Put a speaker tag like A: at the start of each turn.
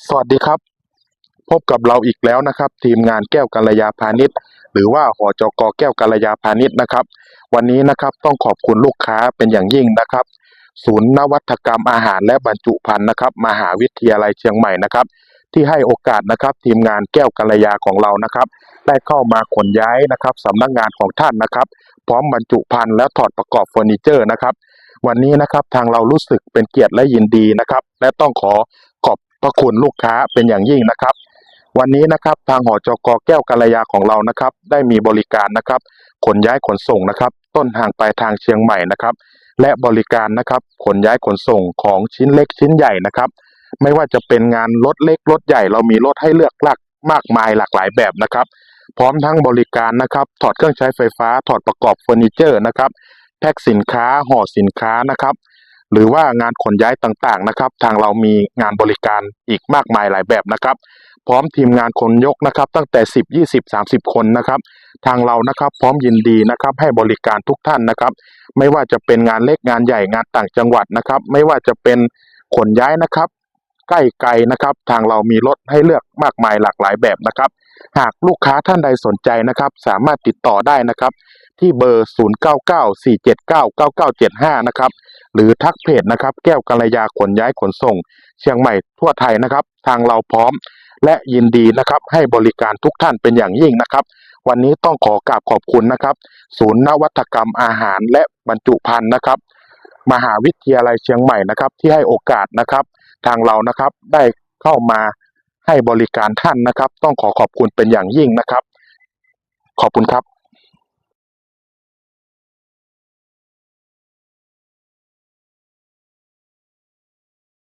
A: สวัสดีครับ พบกับเราอีกแล้วนะครับ ทีมงานแก้วกัลยาพาณิชย์ หรือว่าหอจกแก้วกัลยาพาณิชย์นะครับ วันนี้นะครับต้องขอบคุณลูกค้าเป็นอย่างยิ่งนะครับ ศูนย์นวัตกรรมอาหารและบรรจุภัณฑ์นะครับมหาวิทยาลัยเชียงใหม่นะครับ ที่ให้โอกาสนะครับทีมงานแก้วกัลยาของเรานะครับ ได้เข้ามาขนย้ายนะครับสำนักงานของท่านนะครับ พร้อมบรรจุภัณฑ์และถอดประกอบเฟอร์นิเจอร์นะครับวันนี้นะครับทางเรารู้สึกเป็นเกียรติและยินดีนะครับ และต้องขอ พระคุณลูกค้าเป็นอย่างยิ่งนะครับ วันนี้นะครับทางหอจกแก้วกัลยาของเรานะครับ ได้มีบริการนะครับ ขนย้ายขนส่งนะครับ ต้นทางปลายทางเชียงใหม่นะครับ และบริการนะครับขนย้ายขนส่งของชิ้นเล็กชิ้นใหญ่นะครับ ไม่ว่าจะเป็นงานรถเล็กรถใหญ่เรามีรถให้เลือกหลากมากมายหลากหลายแบบนะครับ พร้อมทั้งบริการนะครับ ถอดเครื่องใช้ไฟฟ้า ถอดประกอบเฟอร์นิเจอร์นะครับแพ็คสินค้าห่อสินค้านะครับ หรือว่างานขนย้ายต่างๆนะครับ ทางเรามีงานบริการอีกมากมายหลายแบบนะครับ พร้อมทีมงานขนยกนะครับ ตั้งแต่ 10 20 30 คนนะครับ ทางเรานะครับพร้อมยินดีนะครับให้บริการทุกท่านนะครับ ไม่ว่าจะเป็นงานเล็กงานใหญ่งานต่างจังหวัดนะครับ ไม่ว่าจะเป็นขนย้ายนะครับ ใกล้ไกลนะครับ ทางเรามีรถให้เลือกมากมายหลากหลายแบบนะครับ หากลูกค้าท่านใดสนใจนะครับ สามารถติดต่อได้นะครับ ที่เบอร์ 0994799975 นะครับ หรือทักเพจนะครับ แก้วกัลยาขนย้ายขนส่ง เชียงใหม่ทั่วไทยนะครับ ทางเราพร้อม และยินดีนะครับ ให้บริการทุกท่านเป็นอย่างยิ่งนะครับ วันนี้ต้องขอกราบขอบคุณนะครับ ศูนย์นวัตกรรมอาหารและบรรจุภัณฑ์นะครับ มหาวิทยาลัยเชียงใหม่นะครับ ที่ให้โอกาสนะครับ ทางเรานะครับได้เข้ามาให้บริการท่านนะครับ ต้องขอขอบคุณเป็นอย่างยิ่งนะครับ ขอบคุณครับ